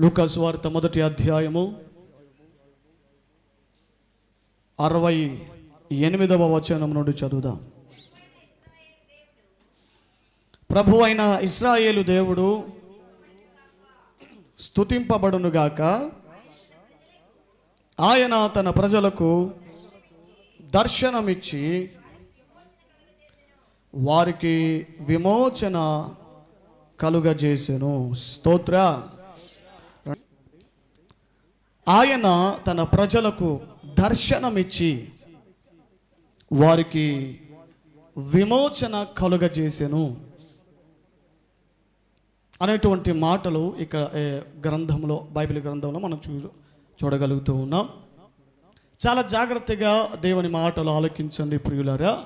లూకాస్ వార్త మొదటి అధ్యాయము అరవై ఎనిమిదవ వచనం నుండి చదువుదాం. ప్రభు అయిన ఇస్రాయేలు దేవుడు స్తుతింపబడునుగాక ఆయన తన ప్రజలకు దర్శనమిచ్చి వారికి విమోచన కలుగజేసెను. స్తోత్ర. ఆయన తన ప్రజలకు దర్శనమిచ్చి వారికి విమోచన కలుగజేసెను అనేటువంటి మాటలు ఇక ఏ, గ్రంథంలో బైబిల్ గ్రంథంలో మనం చూ చూడగలుగుతూ ఉన్నాం. చాలా జాగ్రత్తగా దేవుని మాటలు ఆలోకించండి ప్రియులారా.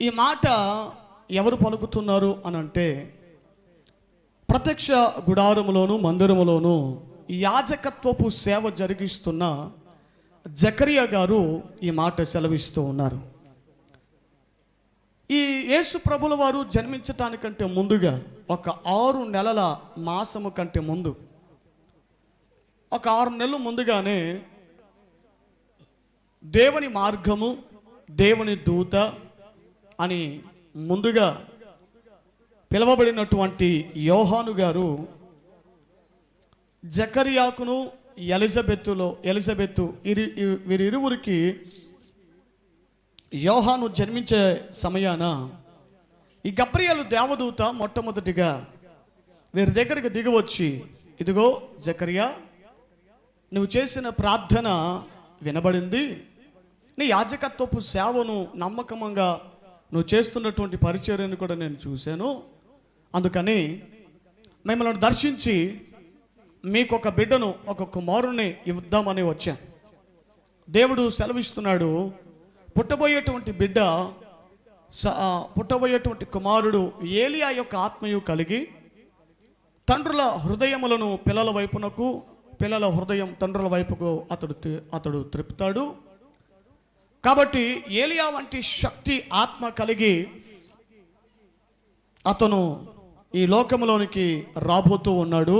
ఈ మాట ఎవరు పలుకుతున్నారు అని అంటే ప్రత్యక్ష గుడారములోను మందిరములోను యాజకత్వపు సేవ జరిగిస్తున్న జకరియా గారు ఈ మాట సెలవిస్తూ ఉన్నారు. ఈ యేసు ప్రభుల వారు జన్మించటానికంటే ముందుగా ఒక ఆరు నెలల మాసము కంటే ముందు ఒక ఆరు నెలలు ముందుగానే దేవుని మార్గము దేవుని దూత అని ముందుగా పిలువబడినటువంటి యోహాను గారు జకరియాకును ఎలిజబెత్తులో ఎలిజబెత్తు ఇరి వీరిరువురికి యోహాను జన్మించే సమయాన ఈ గప్రియలు దేవదూత మొట్టమొదటిగా వీరి దగ్గరికి దిగివచ్చి ఇదిగో జకరియా నువ్వు చేసిన ప్రార్థన వినబడింది. నీ యాజకత్వపు సేవను నమ్మకంగా నువ్వు చేస్తున్నటువంటి పరిచర్యను కూడా నేను చూశాను. అందుకని మిమ్మల్ని దర్శించి మీకు ఒక బిడ్డను ఒక కుమారుని ఇద్దామని వచ్చాను దేవుడు సెలవిస్తున్నాడు పుట్టబోయేటువంటి బిడ్డ స- పుట్టబోయేటువంటి కుమారుడు ఏలియా యొక్క ఆత్మయు కలిగి తండ్రుల హృదయములను పిల్లల వైపునకు పిల్లల హృదయం తండ్రుల వైపుకు అతడు అతడు త్రిపుతాడు కాబట్టి ఏలియా వంటి శక్తి ఆత్మ కలిగి అతను ఈ లోకంలోనికి రాబోతూ ఉన్నాడు.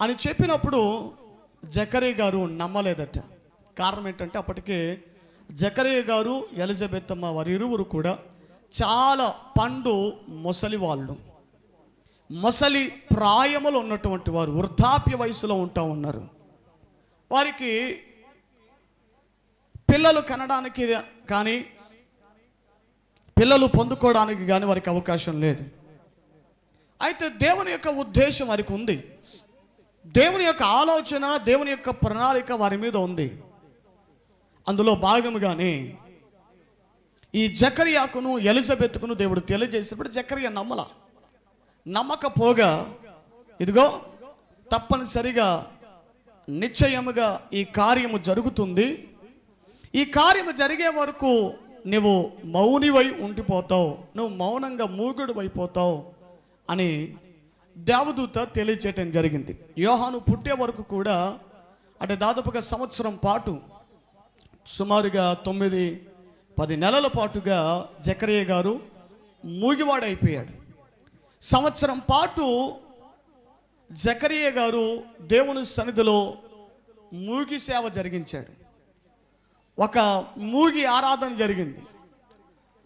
అని చెప్పినప్పుడు జకరీ గారు నమ్మలేదట. కారణం ఏంటంటే అప్పటికే జకరీ గారు ఎలిజబెత్ అమ్మ వారి ఇరువురు కూడా చాలా పండు మొసలి వాళ్ళు. మొసలి ప్రాయములో ఉన్నటువంటి వారు వృద్ధాప్య వయసులో ఉంటా ఉన్నారు. వారికి పిల్లలు కనడానికి కానీ పిల్లలు పొందుకోవడానికి కానీ వారికి అవకాశం లేదు. అయితే దేవుని యొక్క ఉద్దేశం వారికి ఉంది. దేవుని యొక్క ఆలోచన దేవుని యొక్క ప్రణాళిక వారి మీద ఉంది. అందులో భాగముగానే ఈ జకరియాకును ఎలిజబెత్తుకును దేవుడు తెలియజేసినప్పుడు జకరియా నమ్మల. నమ్మకపోగా ఇదిగో తప్పనిసరిగా నిశ్చయముగా ఈ కార్యము జరుగుతుంది. ఈ కార్యము జరిగే వరకు నువ్వు మౌనివై ఉండిపోతావు. నువ్వు మౌనంగా మూగుడు అయిపోతావు అని దేవదూత తెలియచేయటం జరిగింది. యోహాను పుట్టే వరకు కూడా అంటే దాదాపుగా సంవత్సరం పాటు సుమారుగా తొమ్మిది పది నెలల పాటుగా జకరయ్య గారు మూగివాడైపోయాడు. సంవత్సరం పాటు జకరయ్య గారు దేవుని సన్నిధిలో మూగి సేవ జరిగించాడు. ఒక మూగి ఆరాధన జరిగింది.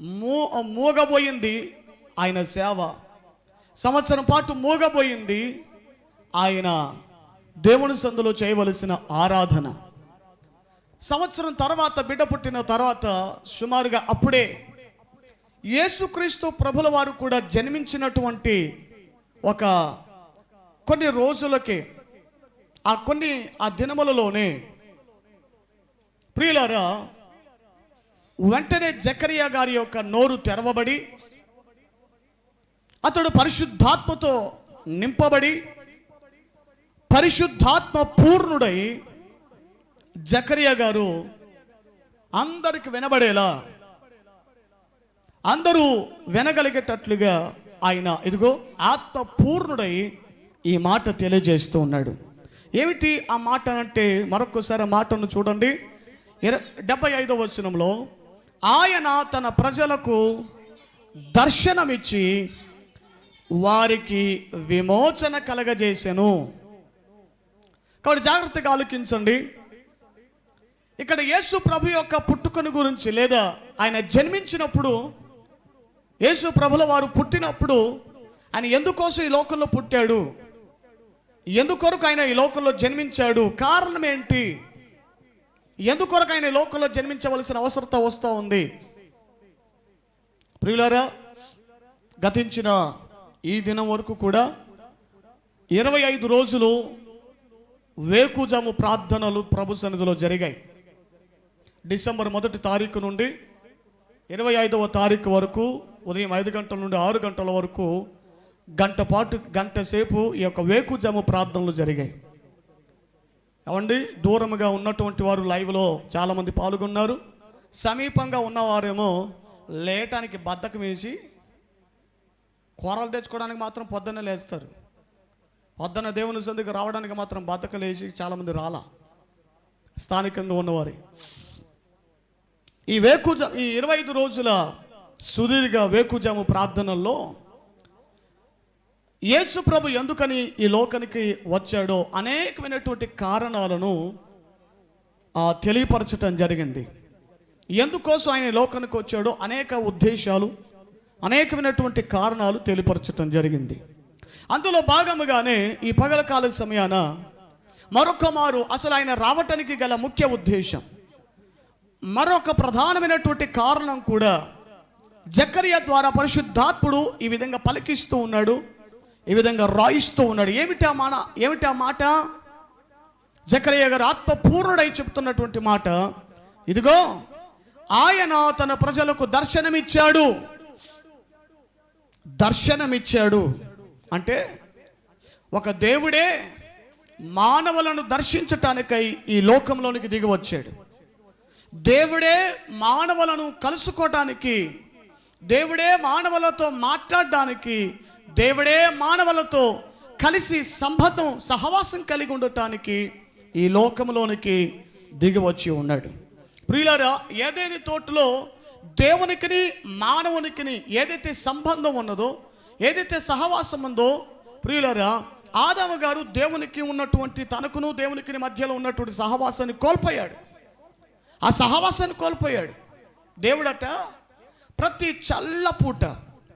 మూ మూగబోయింది ఆయన సేవ. సంవత్సరం పాటు మూగబోయింది ఆయన దేవుని సందులో చేయవలసిన ఆరాధన. సంవత్సరం తర్వాత బిడ్డ పుట్టిన తర్వాత సుమారుగా అప్పుడే యేసుక్రీస్తు ప్రభుల వారు కూడా జన్మించినటువంటి ఒక కొన్ని రోజులకే ఆ కొన్ని ఆ దినములలోనే ప్రియులారా వెంటనే జకరియా గారి యొక్క నోరు తెరవబడి అతడు పరిశుద్ధాత్మతో నింపబడి పరిశుద్ధాత్మ పూర్ణుడై జకరియా గారు అందరికి వినబడేలా అందరూ వినగలిగేటట్లుగా ఆయన ఇదిగో ఆత్మ పూర్ణుడై ఈ మాట తెలియజేస్తూ ఉన్నాడు. ఏమిటి ఆ మాట అంటే? మరొకసారి ఆ మాటను చూడండి. ఇర డెబ్బై ఐదవ వచనంలో ఆయన తన ప్రజలకు దర్శనమిచ్చి వారికి విమోచన కలగజేసెను. కాబట్టి జాగ్రత్తగా ఆలోచించండి ఇక్కడ యేసు ప్రభు యొక్క పుట్టుకను గురించి లేదా ఆయన జన్మించినప్పుడు యేసు ప్రభుల వారు పుట్టినప్పుడు ఆయన ఎందుకోసం ఈ లోకంలో పుట్టాడు? ఎందుకొరకు ఆయన ఈ లోకంలో జన్మించాడు? కారణం ఏంటి? ఎందుకొరకు ఆయన ఈ లోకంలో జన్మించవలసిన అవసరత వస్తూ ఉంది? ప్రియులారా గతించిన ఈ దినం వరకు కూడా ఇరవై ఐదు రోజులు వేకుజాము ప్రార్థనలు ప్రభు సన్నిధిలో జరిగాయి. డిసెంబర్ మొదటి తారీఖు నుండి ఇరవై ఐదవ తారీఖు వరకు ఉదయం ఐదు గంటల నుండి ఆరు గంటల వరకు గంట పాటు గంట సేపు ఈ యొక్క వేకుజాము ప్రార్థనలు జరిగాయి. ఏమండి? దూరముగా ఉన్నటువంటి వారు లైవ్లో చాలామంది పాల్గొన్నారు. సమీపంగా ఉన్నవారేమో లేటానికి బద్దకం వేసి కూరలు తెచ్చుకోవడానికి మాత్రం పొద్దున్నే లేస్తారు. పొద్దున్న దేవుని సందుకు రావడానికి మాత్రం బతకలేసి చాలామంది రాలా. స్థానికంగా ఉన్నవారి. ఈ వేకుజ ఈ ఇరవై ఐదు రోజుల సుదీర్ఘ వేకుజాము ప్రార్థనల్లో యేసు ప్రభు ఎందుకని ఈ లోకానికి వచ్చాడో అనేకమైనటువంటి కారణాలను తెలియపరచటం జరిగింది. ఎందుకోసం ఆయన లోకానికి వచ్చాడో అనేక ఉద్దేశాలు అనేకమైనటువంటి కారణాలు తెలియపరచటం జరిగింది. అందులో భాగముగానే ఈ పగలకాల సమయాన మరొక మారు అసలు ఆయన రావటానికి గల ముఖ్య ఉద్దేశం. మరొక ప్రధానమైనటువంటి కారణం కూడా జకర్య ద్వారా పరిశుద్ధాత్ముడు ఈ విధంగా పలికిస్తూ ఉన్నాడు ఈ విధంగా రాయిస్తూ ఉన్నాడు. ఏమిటా మాట ఏమిటా మాట? జకరయ్య గారు ఆత్మపూర్ణుడై చెప్తున్నటువంటి మాట ఇదిగో ఆయన తన ప్రజలకు దర్శనమిచ్చాడు. దర్శనమిచ్చాడు. అంటే ఒక దేవుడే మానవులను దర్శించటానికై ఈ లోకంలోనికి దిగి వచ్చాడు దేవుడే మానవులను కలుసుకోవటానికి దేవుడే మానవులతో మాట్లాడడానికి దేవుడే మానవులతో కలిసి సంబంధం సహవాసం కలిగి ఉండటానికి ఈ లోకంలోనికి దిగి వచ్చి ఉన్నాడు. ప్రియులారా ఏదైనా తోటలో దేవునికిని మానవునికిని ఏదైతే సంబంధం ఉన్నదో ఏదైతే సహవాసం ఉందో ప్రియులరా ఆదామ గారు దేవునికి ఉన్నటువంటి తనకును దేవునికి మధ్యలో ఉన్నటువంటి సహవాసాన్ని కోల్పోయాడు. ఆ సహవాసాన్ని కోల్పోయాడు. దేవుడట ప్రతి చల్లపూట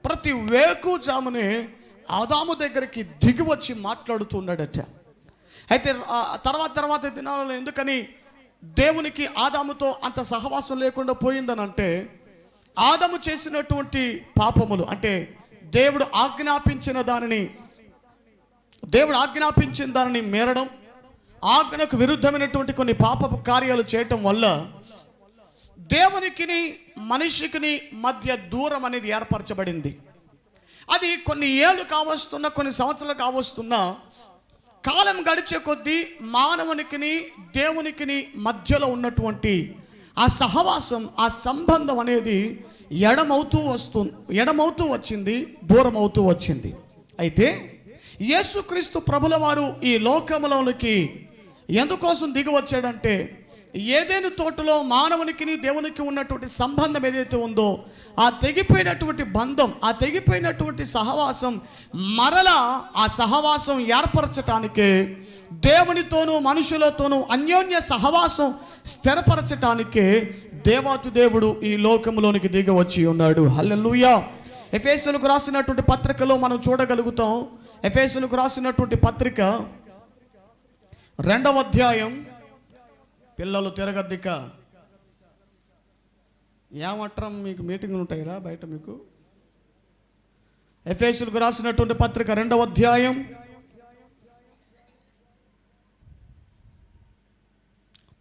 ప్రతి వేకుజామునే ఆదాము దగ్గరికి దిగి వచ్చి మాట్లాడుతున్నాడట. అయితే తర్వాత తర్వాత దినాలలో ఎందుకని దేవునికి ఆదాముతో అంత సహవాసం లేకుండా పోయిందనంటే ఆదము చేసినటువంటి పాపములు అంటే దేవుడు ఆజ్ఞాపించిన దానిని దేవుడు ఆజ్ఞాపించిన దానిని మేరడం ఆజ్ఞకు విరుద్ధమైనటువంటి కొన్ని పాపపు కార్యాలు చేయటం వల్ల దేవునికిని మనిషికిని మధ్య దూరం అనేది ఏర్పరచబడింది. అది కొన్ని ఏళ్ళు కావస్తున్నా కొన్ని సంవత్సరాలు కావస్తున్నా కాలం గడిచే కొద్దీ మానవునికిని దేవునికిని మధ్యలో ఉన్నటువంటి ఆ సహవాసం ఆ సంబంధం అనేది ఎడమవుతూ వస్తు ఎడమవుతూ వచ్చింది దూరం అవుతూ వచ్చింది. అయితే యేసుక్రీస్తు ప్రభుల వారు ఈ లోకంలోనికి ఎందుకోసం దిగి వచ్చాడంటే ఏదైనా తోటలో మానవునికి దేవునికి ఉన్నటువంటి సంబంధం ఏదైతే ఉందో ఆ తెగిపోయినటువంటి బంధం ఆ తెగిపోయినటువంటి సహవాసం మరలా ఆ సహవాసం ఏర్పరచటానికే దేవునితోనూ మనుషులతోనూ అన్యోన్య సహవాసం స్థిరపరచటానికే దేవాతి దేవుడు ఈ లోకంలోనికి దిగ వచ్చి ఉన్నాడు. హల్లెలూయా. ఎఫేసులకు రాసినటువంటి పత్రికలో మనం చూడగలుగుతాం. ఎఫేసులకు రాసినటువంటి పత్రిక రెండవ అధ్యాయం. పిల్లలు తిరగద్దిక. ఏమట్రం మీకు మీటింగ్లు ఉంటాయిరా బయట మీకు? ఎఫేసులకు రాసినటువంటి పత్రిక రెండవ అధ్యాయం.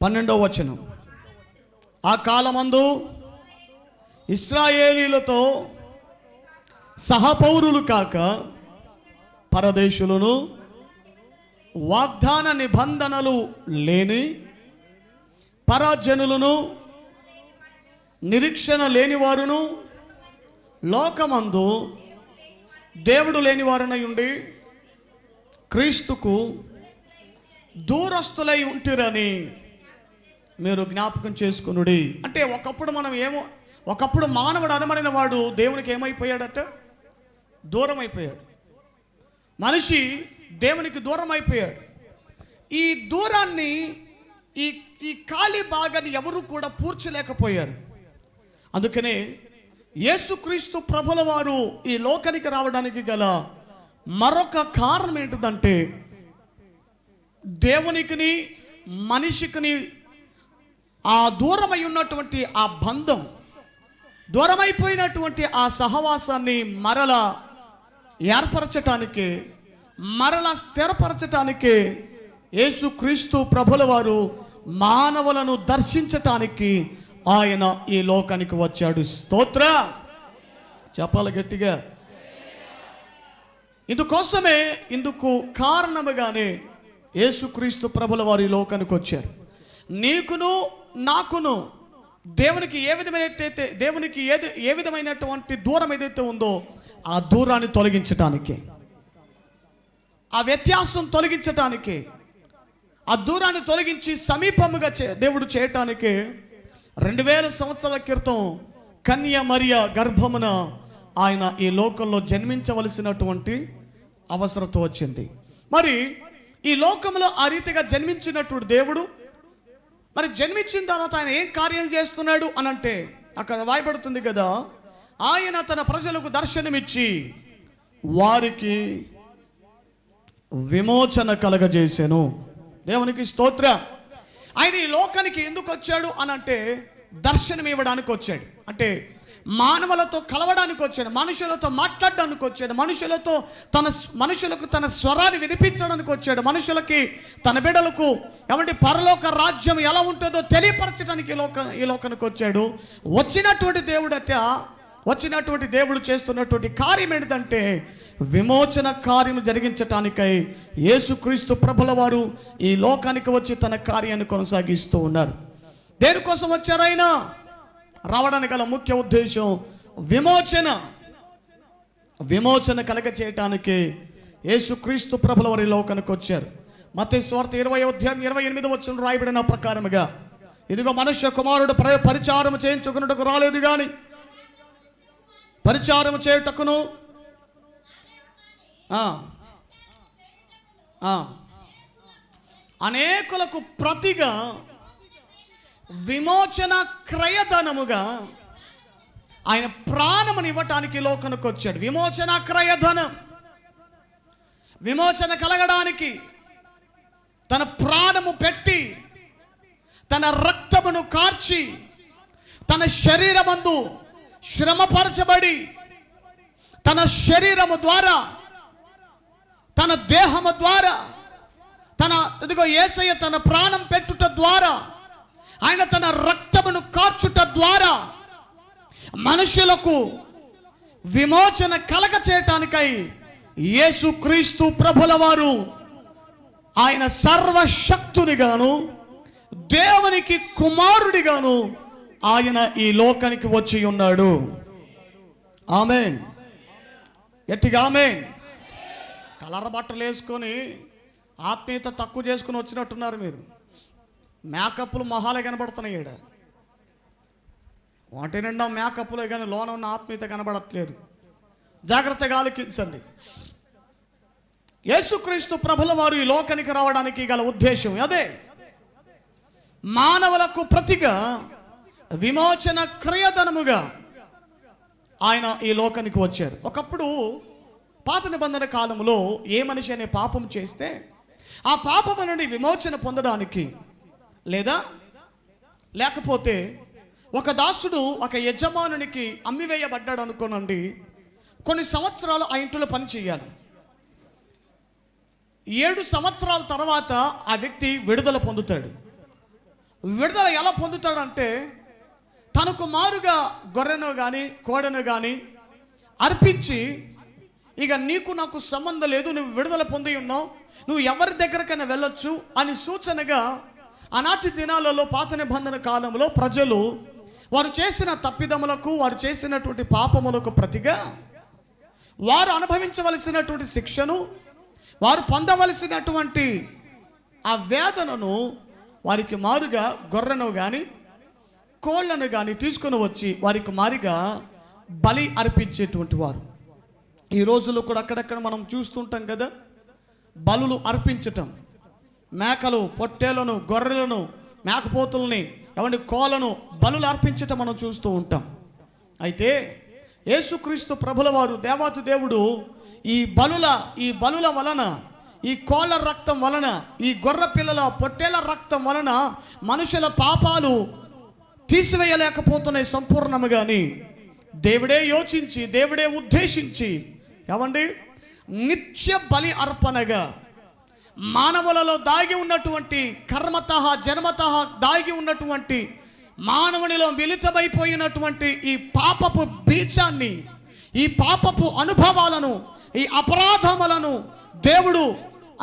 పన్నెండవ వచనం. ఆ కాలమందు ఇస్రాయేలీలతో సహపౌరులు కాక పరదేశులను వాగ్దాన నిబంధనలు లేని పరాజనులను నిరీక్షణ లేనివారును లోకమందు దేవుడు లేనివారనై ఉండి క్రీస్తుకు దూరస్తులై ఉంటిరని మీరు జ్ఞాపకం చేసుకునుడి. అంటే ఒకప్పుడు మనం ఏమో ఒకప్పుడు మానవుడు అనమడిన వాడు దేవునికి ఏమైపోయాడట? దూరం అయిపోయాడు మనిషి దేవునికి దూరం అయిపోయాడు ఈ దూరాన్ని ఈ ఈ ఖాళీ భాగాన్ని ఎవరు కూడా పూడ్చలేకపోయారు. అందుకనే యేసుక్రీస్తు ప్రభుల వారు ఈ లోకానికి రావడానికి గల మరొక కారణం ఏంటిదంటే దేవునికిని మనిషికిని ఆ దూరమై ఉన్నటువంటి ఆ బంధం దూరమైపోయినటువంటి ఆ సహవాసాన్ని మరల ఏర్పరచటానికి మరల స్థిరపరచటానికి యేసుక్రీస్తు ప్రభుల వారు మానవులను దర్శించటానికి ఆయన ఈ లోకానికి వచ్చాడు. స్తోత్ర! చెప్పాలి గట్టిగా. ఇందుకోసమే ఇందుకు కారణముగానే యేసుక్రీస్తు ప్రభుల వారి లోకానికి వచ్చారు. నీకును నాకును దేవునికి ఏ విధమైనట్టయితే దేవునికి ఏది ఏ విధమైనటువంటి దూరం ఏదైతే ఉందో ఆ దూరాన్ని తొలగించటానికి ఆ వ్యత్యాసం తొలగించటానికి ఆ దూరాన్ని తొలగించి సమీపముగా చే దేవుడు చేయటానికి రెండు వేల సంవత్సరాల క్రితం కన్య మరియ గర్భమున ఆయన ఈ లోకంలో జన్మించవలసినటువంటి అవసరత వచ్చింది. మరి ఈ లోకంలో ఆ రీతిగా జన్మించినటువంటి దేవుడు మరి జన్మించిన తర్వాత ఆయన ఏం కార్యం చేస్తున్నాడు అని అంటే అక్కడ వాయబడుతుంది కదా ఆయన తన ప్రజలకు దర్శనమిచ్చి వారికి విమోచన కలగజేశాను దేవునికి స్తోత్ర. ఆయన ఈ లోకానికి ఎందుకు వచ్చాడు అని అంటే దర్శనం ఇవ్వడానికి వచ్చాడు అంటే మానవులతో కలవడానికి వచ్చాడు మనుషులతో మాట్లాడడానికి వచ్చాడు మనుషులతో తన మనుషులకు తన స్వరాన్ని వినిపించడానికి వచ్చాడు మనుషులకి తన బిడ్డలకు ఏమంటే పరలోక రాజ్యం ఎలా ఉంటుందో తెలియపరచడానికి ఈ లోక ఈ లోకానికి వచ్చాడు. వచ్చినటువంటి దేవుడట వచ్చినటువంటి దేవుడు చేస్తున్నటువంటి కార్యం ఏంటంటే విమోచన కార్యం జరిగించటానికై యేసుక్రీస్తు ప్రభుల వారు ఈ లోకానికి వచ్చి తన కార్యాన్ని కొనసాగిస్తూ ఉన్నారు. దేనికోసం వచ్చారైనా రావడానికి గల ముఖ్య ఉద్దేశం విమోచన. విమోచన కలగ చేయటానికి యేసుక్రీస్తు ప్రభుల వారి లోకానికి వచ్చారు. మత స్వార్థ ఇరవై అధ్యాయం ఇరవై ఎనిమిది వచ్చిన రాయబడిన ప్రకారముగా ఇదిగో మనుష్య కుమారుడు ప్ర- పరిచారం చేయించుకున్నట్టుకు రాలేదు కానీ పరిచారం చేయుటకును అనేకులకు ప్రతిగా విమోచన క్రయధనముగా ఆయన ప్రాణముని ఇవ్వటానికి లోకనకు వచ్చాడు. విమోచన క్రయధనం. విమోచన కలగడానికి తన ప్రాణము పెట్టి తన రక్తమును కార్చి తన శరీరమందు శ్రమపరచబడి తన శరీరము ద్వారా తన దేహము ద్వారా తన ఇదిగో ఏసయ్య తన ప్రాణం పెట్టుట ద్వారా ఆయన తన రక్తమును కార్చుట ద్వారా మనుషులకు విమోచన కలగ చేయటానికై యేసుక్రీస్తు ప్రభుల వారు ఆయన సర్వశక్తునిగాను దేవునికి కుమారుడిగాను ఆయన ఈ లోకానికి వచ్చి ఉన్నాడు. ఆమెన్. ఎట్టిగా ఆమెన్. కలర్ బట్టలు వేసుకొని ఆత్మీయత తక్కువ చేసుకుని వచ్చినట్టున్నారు మీరు. మేకప్లు మొహాలే కనబడుతున్నాయి ఈడ. వాటి నిండా మేకప్లే కానీ లోన ఉన్న ఆత్మీయత కనబడట్లేదు. జాగ్రత్తగా ఆలోచించండి యేసుక్రీస్తు ప్రభుల వారు ఈ లోకానికి రావడానికి గల ఉద్దేశం అదే. మానవులకు ప్రతిగా విమోచన క్రియధనముగా ఆయన ఈ లోకానికి వచ్చారు. ఒకప్పుడు పాత నిబంధన కాలంలో ఏ మనిషి అనే పాపం చేస్తే ఆ పాపము నుండి విమోచన పొందడానికి లేదా? లేకపోతే ఒక దాసుడు ఒక యజమానునికి అమ్మివేయబడ్డాడు అనుకోనండి. కొన్ని సంవత్సరాలు ఆ ఇంట్లో పని చేయాలి. ఏడు సంవత్సరాల తర్వాత ఆ వ్యక్తి విడుదల పొందుతాడు. విడుదల ఎలా పొందుతాడంటే తనకు మారుగా గొర్రెను కానీ కోడెను కానీ అర్పించి ఇక నీకు నాకు సంబంధం లేదు నువ్వు విడుదల పొంది ఉన్నావు నువ్వు ఎవరి దగ్గరకైనా వెళ్ళొచ్చు అని సూచనగా ఆనాటి దినాలలో పాత నిబంధన కాలంలో ప్రజలు వారు చేసిన తప్పిదములకు వారు చేసినటువంటి పాపములకు ప్రతిగా వారు అనుభవించవలసినటువంటి శిక్షను వారు పొందవలసినటువంటి ఆ వేదనను వారికి మారుగా గొర్రెను కానీ కోళ్ళను కానీ తీసుకొని వచ్చి వారికి మారిగా బలి అర్పించేటువంటి వారు. ఈ రోజుల్లో కూడా అక్కడక్కడ మనం చూస్తుంటాం కదా బలులు అర్పించటం. మేకలు పొట్టేలను గొర్రెలను మేకపోతుల్ని ఎవరి కోలను బలు అర్పించటం మనం చూస్తూ ఉంటాం. అయితే యేసుక్రీస్తు ప్రభుల వారు దేవాతి దేవుడు ఈ బలుల ఈ బలుల వలన ఈ కోళ్ళ రక్తం వలన ఈ గొర్రె పిల్లల పొట్టేల రక్తం వలన మనుషుల పాపాలు తీసివేయలేకపోతున్నాయి సంపూర్ణముగాని దేవుడే యోచించి దేవుడే ఉద్దేశించి ఏమండి నిత్య బలి అర్పణగా మానవులలో దాగి ఉన్నటువంటి కర్మత జన్మత దాగి ఉన్నటువంటి మానవునిలో మిళితమైపోయినటువంటి ఈ పాపపు బీజాన్ని ఈ పాపపు అనుభవాలను ఈ అపరాధములను దేవుడు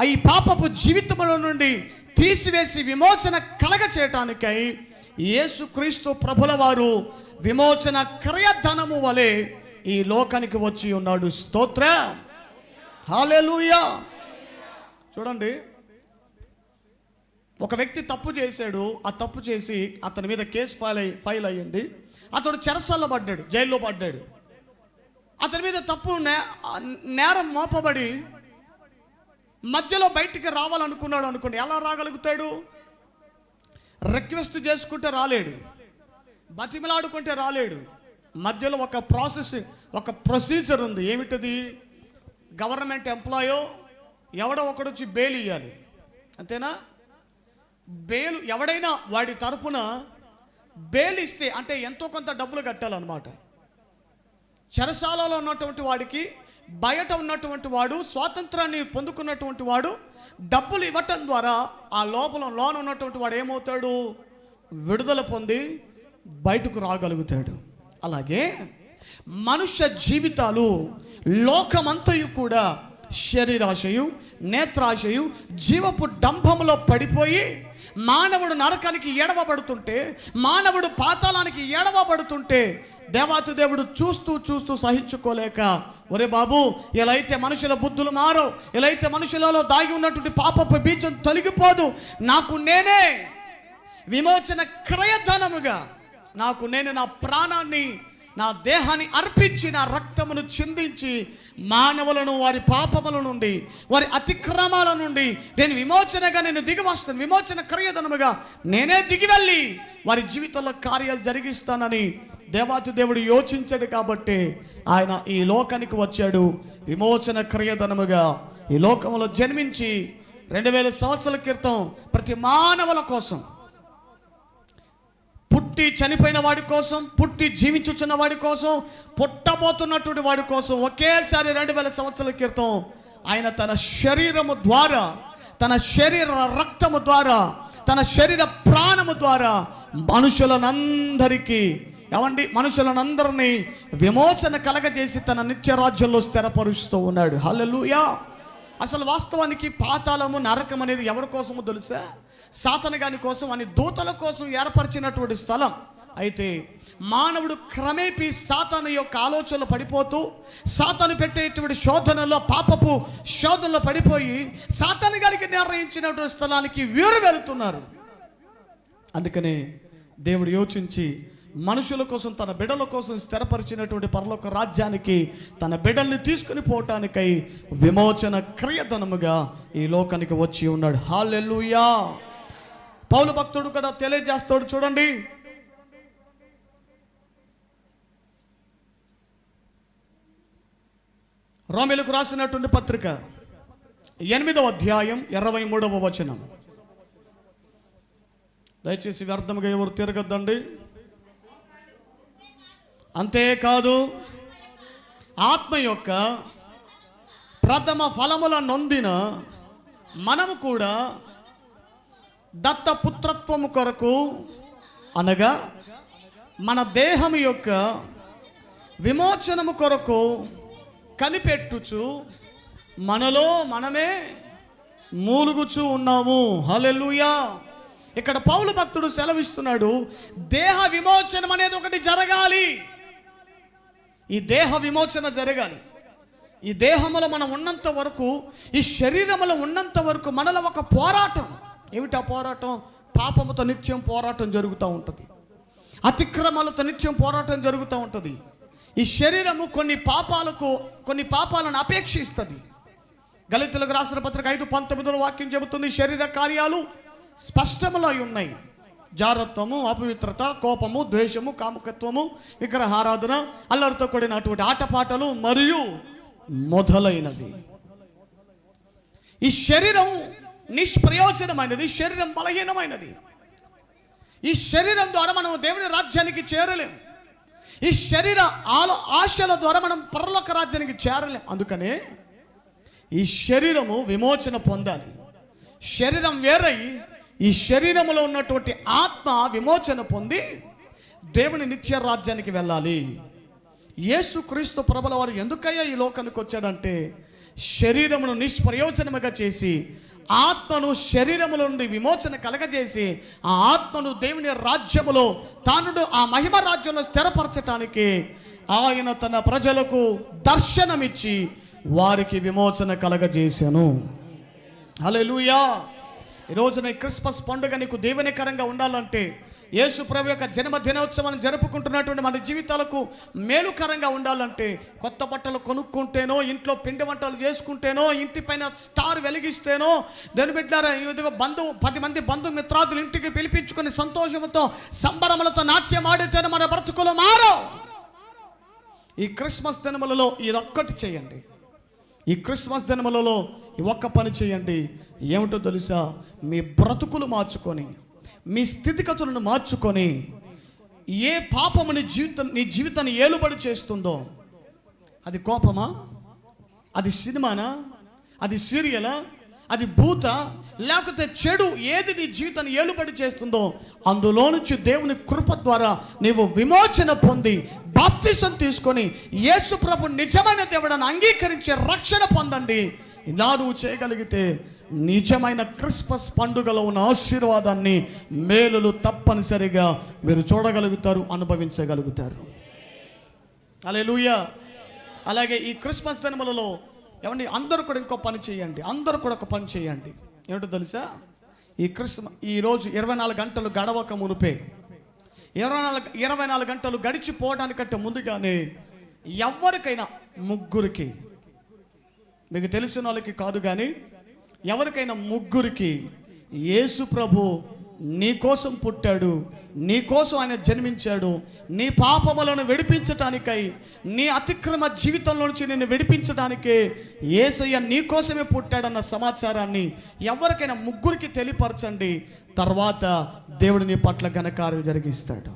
ఈ పాపపు జీవితముల నుండి తీసివేసి విమోచన కలగ చేయటానికై యేసుక్రీస్తు ప్రభుల వారు విమోచన క్రయధనము వలె ఈ లోకానికి వచ్చి ఉన్నాడు. స్తోత్ర. హాలెలూయా చూడండి. ఒక వ్యక్తి తప్పు చేశాడు ఆ తప్పు చేసి అతని మీద కేసు ఫైల్ అయ్యి ఫైల్ అయ్యింది. అతడు చెరసల్లో పడ్డాడు జైల్లో పడ్డాడు. అతని మీద తప్పు నే నేరం మోపబడి మధ్యలో బయటికి రావాలనుకున్నాడు అనుకోండి. ఎలా రాగలుగుతాడు? రిక్వెస్ట్ చేసుకుంటే రాలేడు. బతిమిలాడుకుంటే రాలేడు. మధ్యలో ఒక ప్రాసెస్ ఒక ప్రొసీజర్ ఉంది. ఏమిటది? గవర్నమెంట్ ఎంప్లాయో ఎవడో ఒకడు వచ్చి బెయిల్ ఇవ్వాలి అంతేనా? బెయిల్ ఎవడైనా వాడి తరపున బెయిల్ ఇస్తే అంటే ఎంతో కొంత డబ్బులు కట్టాలన్నమాట. చెరసాలలో ఉన్నటువంటి వాడికి బయట ఉన్నటువంటి వాడు స్వాతంత్రాన్ని పొందుకున్నటువంటి వాడు డబ్బులు ఇవ్వటం ద్వారా ఆ లోపల లోన్ ఉన్నటువంటి వాడు ఏమవుతాడు? విడుదల పొంది బయటకు రాగలుగుతాడు. అలాగే మనుష్య జీవితాలు లోకమంతయు కూడా శరీరాశయు నేత్రాశయు జీవపు డంభములో పడిపోయి మానవుడు నరకానికి ఎడవబడుతుంటే మానవుడు పాతాళానికి ఎడవబడుతుంటే దేవాతి దేవుడు చూస్తూ చూస్తూ సహించుకోలేక ఒరే బాబు ఇలా అయితే మనుషుల బుద్ధులు మారో ఇలా అయితే మనుషులలో దాగి ఉన్నటువంటి పాపపు బీజం తొలగిపోదు. నాకు నేనే విమోచన క్రయధనముగా నాకు నేను నా ప్రాణాన్ని నా దేహాన్ని అర్పించి నా రక్తమును చిందించి మానవులను వారి పాపముల నుండి వారి అతిక్రమాల నుండి నేను విమోచనగా నేను దిగి వస్తాను విమోచన క్రియధనముగా నేనే దిగి వెళ్ళి వారి జీవితంలో కార్యాలు జరిగిస్తానని దేవాతి దేవుడు యోచించాడు కాబట్టి ఆయన ఈ లోకానికి వచ్చాడు. విమోచన క్రియధనముగా ఈ లోకంలో జన్మించి రెండు వేల సంవత్సరాల క్రితం ప్రతి మానవుల కోసం పుట్టి చనిపోయిన వాడి కోసం పుట్టి జీవించుచున్న వాడి కోసం పుట్టబోతున్నటువంటి వాడి కోసం ఒకేసారి రెండు వేల సంవత్సరాల క్రితం ఆయన తన శరీరము ద్వారా తన శరీర రక్తము ద్వారా తన శరీర ప్రాణము ద్వారా మనుషులనందరికీ ఏమండి? మనుషులనందరినీ విమోచన కలగజేసి తన నిత్య రాజ్యంలో స్థిరపరుస్తూ ఉన్నాడు. హల్లెలూయా! అసలు వాస్తవానికి పాతాళము నరకం అనేది ఎవరి కోసమో తెలుసా? సాతన గాని కోసం అని దూతల కోసం ఏర్పరిచినటువంటి స్థలం. అయితే మానవుడు క్రమేపీ సాతాను యొక్క ఆలోచనలు పడిపోతూ సాతాను పెట్టేటువంటి శోధనలో పాపపు శోధనలో పడిపోయి సాతాను గారికి నిర్ణయించినటువంటి స్థలానికి వీరు వెళుతున్నారు. అందుకనే దేవుడు యోచించి మనుషుల కోసం తన బిడ్డల కోసం స్థిరపరిచినటువంటి పరలోక రాజ్యానికి తన బిడ్డల్ని తీసుకుని పోవటానికై విమోచన క్రియధనముగా ఈ లోకానికి వచ్చి ఉన్నాడు. హాలెల్లుయా! పౌలు భక్తుడు కూడా తెలియజేస్తాడు చూడండి. రోమిలకు రాసినటువంటి పత్రిక ఎనిమిదవ అధ్యాయం ఇరవై మూడవ వచనం. దయచేసి వ్యర్థంగా ఎవరు తిరగద్దండి? అంతేకాదు ఆత్మ యొక్క ప్రథమ ఫలముల నొందిన మనము కూడా దత్తపుత్రత్వము కొరకు అనగా మన దేహము యొక్క విమోచనము కొరకు కనిపెట్టుచు మనలో మనమే మూలుగుచూ ఉన్నాము. హలెలుయా ఇక్కడ పౌలు భక్తుడు సెలవిస్తున్నాడు దేహ విమోచనం అనేది ఒకటి జరగాలి. ఈ దేహ విమోచన జరగాలి. ఈ దేహములో మనం ఉన్నంత వరకు ఈ శరీరములో ఉన్నంత వరకు మనలో ఒక పోరాటం ఏమిటా పోరాటం? పాపముతో నిత్యం పోరాటం జరుగుతూ ఉంటుంది. అతిక్రమాలతో నిత్యం పోరాటం జరుగుతూ ఉంటుంది. ఈ శరీరము కొన్ని పాపాలకు కొన్ని పాపాలను అపేక్షిస్తుంది. గలితులకు రాసిన పత్రిక ఐదు పంతొమ్మిదిలో వాక్యం చెబుతుంది శరీర కార్యాలు స్పష్టములై ఉన్నాయి. జారత్వము అపవిత్రత కోపము ద్వేషము కాముకత్వము విగ్రహారాధన అల్లరితో కూడినటువంటి ఆటపాటలు మరియు మొదలైనవి. ఈ శరీరం నిష్ప్రయోజనమైనది శరీరం బలహీనమైనది. ఈ శరీరం ద్వారా మనం దేవుని రాజ్యానికి చేరలేం ఈ శరీర ఆలో ఆశల ద్వారా మనం పరలోక రాజ్యానికి చేరలేం అందుకనే ఈ శరీరము విమోచన పొందాలి. శరీరం వేరై ఈ శరీరములో ఉన్నటువంటి ఆత్మ విమోచన పొంది దేవుని నిత్య రాజ్యానికి వెళ్ళాలి. యేసు క్రీస్తు ప్రభుల వారు ఎందుకయ్యా ఈ లోకానికి వచ్చాడంటే శరీరమును నిష్ప్రయోజనముగా చేసి ఆత్మను శరీరము నుండి విమోచన కలగజేసి ఆ ఆత్మను దేవుని రాజ్యములో తానుడు ఆ మహిమ రాజ్యంలో స్థిరపరచటానికి ఆయన తన ప్రజలకు దర్శనమిచ్చి వారికి విమోచన కలగజేశాను. హల్లెలూయా. ఈ రోజున క్రిస్మస్ పండుగ నీకు దీవెనకరంగా ఉండాలంటే యేసు ప్రభు యొక్క జన్మదినోత్సవాన్ని జరుపుకుంటున్నటువంటి మన జీవితాలకు మేలుకరంగా ఉండాలంటే కొత్త బట్టలు కొనుక్కుంటేనో ఇంట్లో పిండి వంటలు చేసుకుంటేనో ఇంటి పైన స్టార్ వెలిగిస్తేనో దాని బిడ్డారా ఇదిగో బంధువు పది మంది బంధుమిత్రాదులు ఇంటికి పిలిపించుకొని సంతోషంతో సంబరములతో నాట్యం ఆడితేనే మన బ్రతుకులు మారో ఈ క్రిస్మస్ దినములలో ఇదొక్కటి చేయండి. ఈ క్రిస్మస్ దినములలో ఈ ఒక్క పని చేయండి. ఏమిటో తెలుసా? మీ బ్రతుకులు మార్చుకొని మీ స్థితిగతులను మార్చుకొని ఏ పాపము నీ జీవితం నీ జీవితాన్ని ఏలుబడి చేస్తుందో అది కోపమా? అది సినిమానా? అది సీరియలా? అది భూత? లేకపోతే చెడు ఏది నీ జీవితాన్ని ఏలుబడి చేస్తుందో అందులో నుంచి దేవుని కృప ద్వారా నీవు విమోచన పొంది బాప్తిసం తీసుకొని యేసు ప్రభు నిజమైన దేవుడని అంగీకరించే రక్షణ పొందండి. ఇలా నువ్వు చేయగలిగితే నిజమైన క్రిస్మస్ పండుగలో ఉన్న ఆశీర్వాదాన్ని మేలులు తప్పనిసరిగా మీరు చూడగలుగుతారు అనుభవించగలుగుతారు. అలెలుయా అలాగే ఈ క్రిస్మస్ దినములలో ఏమండి అందరూ కూడా ఇంకో పని చేయండి అందరూ కూడా ఒక పని చేయండి. ఏమిటో తెలుసా? ఈ క్రిస్మ ఈ రోజు ఇరవై నాలుగు గంటలు గడవక మునిపే ఇరవై నాలుగు ఇరవై నాలుగు గంటలు గడిచిపోవడానికంటే ముందుగానే ఎవరికైనా ముగ్గురికి మీకు తెలిసిన వాళ్ళకి కాదు కానీ ఎవరికైనా ముగ్గురికి యేసు ప్రభు నీ కోసం పుట్టాడు నీ కోసం ఆయన జన్మించాడు నీ పాపములను విడిపించటానికై నీ అతిక్రమ జీవితంలో నుంచి నిన్ను విడిపించడానికే ఏసయ్య నీ కోసమే పుట్టాడన్న సమాచారాన్ని ఎవరికైనా ముగ్గురికి తెలియపరచండి. తర్వాత దేవుడు నీ పట్ల ఘనకార్యాలు జరిగిస్తాడు.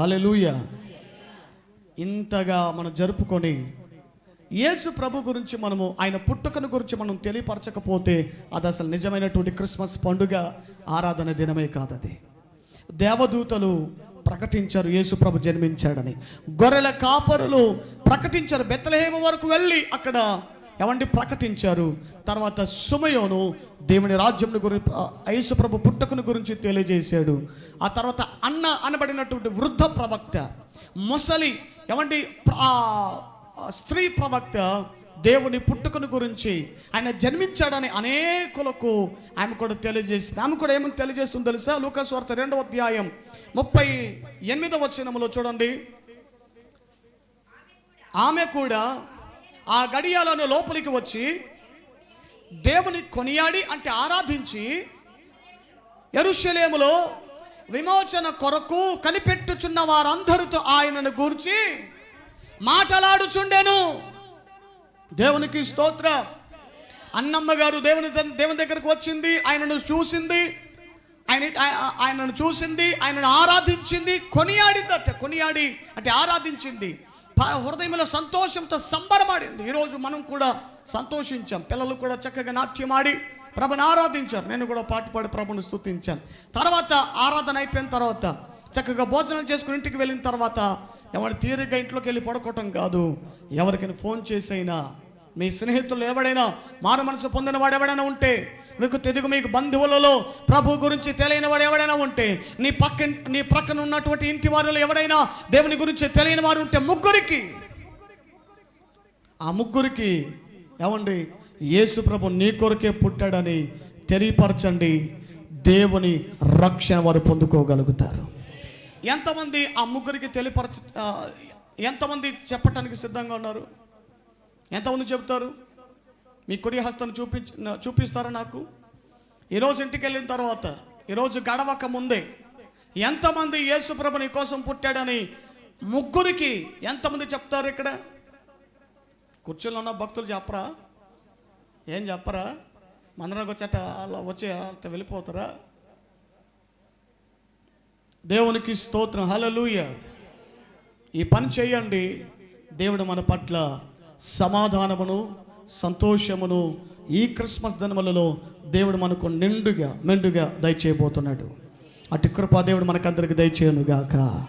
హలో ఇంతగా మనం జరుపుకొని యేసు ప్రభు గురించి మనము ఆయన పుట్టుకను గురించి మనం తెలియపరచకపోతే అది అసలు నిజమైనటువంటి క్రిస్మస్ పండుగ ఆరాధన దినమే కాదది దేవదూతలు ప్రకటించారు యేసు ప్రభు జన్మించాడని. గొర్రెల కాపరులు ప్రకటించారు బెత్తలహేమ వరకు వెళ్ళి అక్కడ ఎవండి ప్రకటించారు? తర్వాత సుమయోను దేవుని రాజ్యం గురించి యేసు ప్రభు పుట్టుకను గురించి తెలియజేశాడు. ఆ తర్వాత అన్న అనబడినటువంటి వృద్ధ ప్రవక్త ముసలి ఏమండి స్త్రీ ప్రవక్త దేవుని పుట్టుకను గురించి ఆయన జన్మించాడని అనేకులకు ఆమె కూడా తెలియజేసింది. ఆమె కూడా ఏమని తెలియజేస్తుంది తెలుసా? లూకాస్ వార్త రెండవ అధ్యాయం ముప్పై ఎనిమిదవ వచనములో చూడండి. ఆమె కూడా ఆ గడియాలను లోపలికి వచ్చి దేవుని కొనియాడి అంటే ఆరాధించి ఎరుషలేములో విమోచన కొరకు కనిపెట్టుచున్న వారందరితో ఆయనను గూర్చి మాటలాడుచుండెను. దేవునికి స్తోత్ర. అన్నమ్మ గారు దేవుని దేవుని దగ్గరకు వచ్చింది ఆయనను చూసింది ఆయన ఆయనను చూసింది ఆయనను ఆరాధించింది కొనియాడిందట కొనియాడి అంటే ఆరాధించింది. హృదయంలో సంతోషంతో సంబరమాడింది. ఈరోజు మనం కూడా సంతోషించాం. పిల్లలు కూడా చక్కగా నాట్యమాడి ప్రభుని ఆరాధించారు. నేను కూడా పాటు పాడి ప్రభుని స్థుతించాను తర్వాత ఆరాధన అయిపోయిన తర్వాత చక్కగా భోజనం చేసుకుని ఇంటికి వెళ్ళిన తర్వాత ఎవరి తీరిగ్గా ఇంట్లోకి వెళ్ళి పడుకోవటం కాదు. ఎవరికైనా ఫోన్ చేసైనా మీ స్నేహితులు ఎవడైనా మారు మనసు పొందిన వాడు ఎవడైనా ఉంటే మీకు తెలుగు మీకు బంధువులలో ప్రభు గురించి తెలియని వాడు ఎవడైనా ఉంటే నీ పక్క నీ ప్రక్కన ఉన్నటువంటి ఇంటి వారిలో ఎవడైనా దేవుని గురించి తెలియని వారు ఉంటే ముగ్గురికి. ఆ ముగ్గురికి ఏమండి? యేసు ప్రభు నీ కొరకే పుట్టాడని తెలియపరచండి. దేవుని రక్షణ వారు పొందుకోగలుగుతారు. ఎంతమంది ఆ ముగ్గురికి తెలియపరచ ఎంతమంది చెప్పటానికి సిద్ధంగా ఉన్నారు? ఎంతమంది చెప్తారు మీ కుడి హస్తం చూపించ చూపిస్తారా నాకు? ఈరోజు ఇంటికి వెళ్ళిన తర్వాత ఈరోజు గడవక ముందే ఎంతమంది యేసుప్రభు నీ కోసం పుట్టాడని ముగ్గురికి ఎంతమంది చెప్తారు ఇక్కడ? కుర్చీలో ఉన్న భక్తులు చెప్పరా? ఏం చెప్పరా? మందిరానికి వచ్చేట అలా వచ్చి అంత వెళ్ళిపోతారా? దేవునికి స్తోత్రం. హలలుయ ఈ పని చేయండి. దేవుడు మన పట్ల సమాధానమును సంతోషమును ఈ క్రిస్మస్ దినములలో దేవుడు మనకు నిండుగా మెండుగా దయచేయబోతున్నాడు. అటు కృపా దేవుడు మనకందరికి దయచేయనుగాక.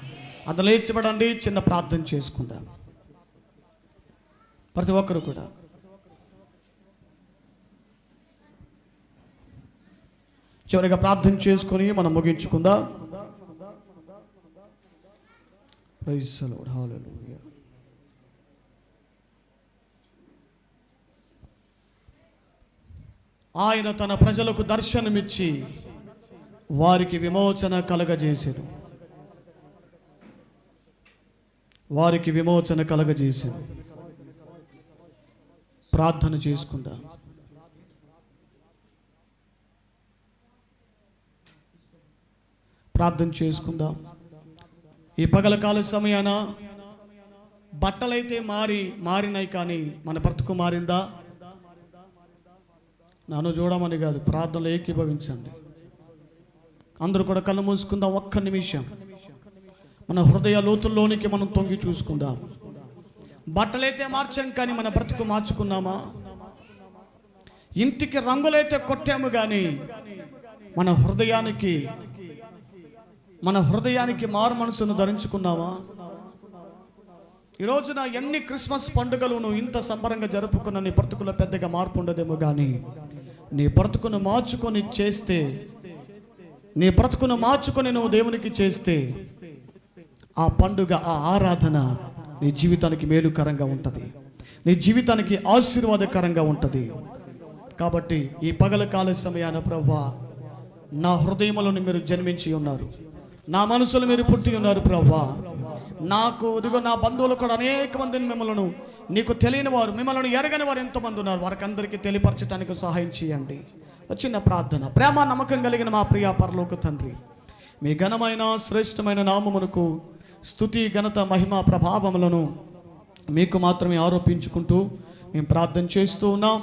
అందులో లేచిపడండి చిన్న ప్రార్థన చేసుకుందాం. ప్రతి ఒక్కరు కూడా. చివరిగా ప్రార్థన చేసుకొని మనం ముగించుకుందాం. Praise the Lord. ఆయన తన ప్రజలకు దర్శనమిచ్చి వారికి విమోచన కలగజేసెను. వారికి విమోచన కలగజేసెను. ప్రార్థన చేసుకుందాం. ప్రార్థన చేసుకుందాం. ఈ పగల కాల సమయాన బట్టలైతే మారి మారినాయి కానీ మన బ్రతుకు మారిందా? నన్ను చూడమని కాదు ప్రార్థనలు ఏకీభవించండి. అందరూ కూడా కళ్ళు మూసుకుందాం ఒక్క నిమిషం. మన హృదయ లోతుల్లోనికి మనం తొంగి చూసుకుందాం. బట్టలైతే మార్చాం కానీ మన బ్రతుకు మార్చుకున్నామా? ఇంటికి రంగులైతే కొట్టాము కానీ మన హృదయానికి మన హృదయానికి మారు మనసును ధరించుకున్నావా? ఈ రోజున ఎన్ని క్రిస్మస్ పండుగలు నువ్వు ఇంత సంబరంగా జరుపుకున్న నీ బ్రతుకులో పెద్దగా మార్పు ఉండదేమో కానీ నీ బ్రతుకును మార్చుకొని చేస్తే నీ బ్రతుకును మార్చుకొని నువ్వు దేవునికి చేస్తే ఆ పండుగ ఆ ఆరాధన నీ జీవితానికి మేలుకరంగా ఉంటుంది. నీ జీవితానికి ఆశీర్వాదకరంగా ఉంటుంది. కాబట్టి ఈ పగల కాల సమయాన ప్రభా నా హృదయములను మీరు జన్మించి ఉన్నారు. నా మనసులో మీరు పుట్టి ఉన్నారు ప్రభా నాకు ఇదిగో నా బంధువులు కూడా అనేక మందిని మిమ్మల్ని. నీకు తెలియని వారు మిమ్మల్ని ఎరగని వారు ఎంతమంది ఉన్నారు. వారికి అందరికీ తెలియపరచడానికి సహాయం చేయండి. చిన్న ప్రార్థన. ప్రేమ నమ్మకం కలిగిన మా ప్రియ పరలోక తండ్రి మీ ఘనమైన శ్రేష్టమైన నామమునకు స్థుతి ఘనత మహిమ ప్రభావములను మీకు మాత్రమే ఆరోపించుకుంటూ మేము ప్రార్థన చేస్తూ ఉన్నాం.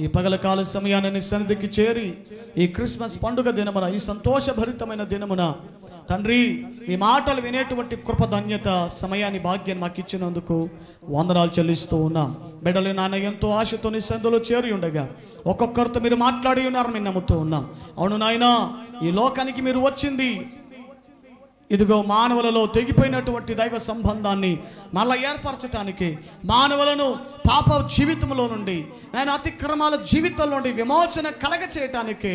ఈ పగల కాల సమయాన్ని సన్నిధికి చేరి ఈ క్రిస్మస్ పండుగ దినమున ఈ సంతోషభరితమైన దినమున తండ్రి మీ మాటలు వినేటువంటి కృప ధన్యత సమయాన్ని భాగ్యాన్ని మాకు ఇచ్చినందుకు వందనాలు చెల్లిస్తూ ఉన్నాం. బిడ్డలు నాన్న ఎంతో ఆశతో నిస్సందులో చేరి ఉండగా ఒక్కొక్కరితో మీరు మాట్లాడి ఉన్నారని మేము నమ్ముతూ ఉన్నాం. అవును నాయనా ఈ లోకానికి మీరు వచ్చింది. ఇదిగో మానవులలో తెగిపోయినటువంటి దైవ సంబంధాన్ని మళ్ళా ఏర్పరచటానికి మానవులను పాప జీవితంలో నుండి నేను అతిక్రమాల జీవితంలో నుండి విమోచన కలగ చేయటానికి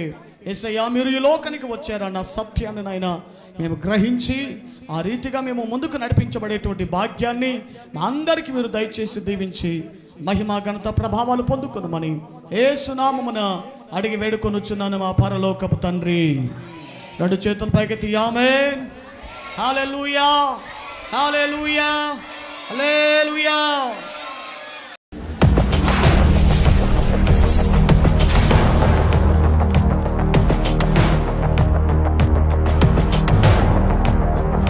ఏసయ్యా మీరు ఈ లోకానికి వచ్చారన్న సత్యాన్ని నాయన మేము గ్రహించి ఆ రీతిగా మేము ముందుకు నడిపించబడేటువంటి భాగ్యాన్ని మా అందరికీ మీరు దయచేసి దీవించి మహిమ ఘనత ప్రభావాలు పొందుకునమని ఏసునామమున అడిగి వేడుకొనుచున్నాను మా పరలోకపు తండ్రి. రెండు చేతుల పైకెత్తి ఆమేన్. లూయా హల్లెలూయా. లూయా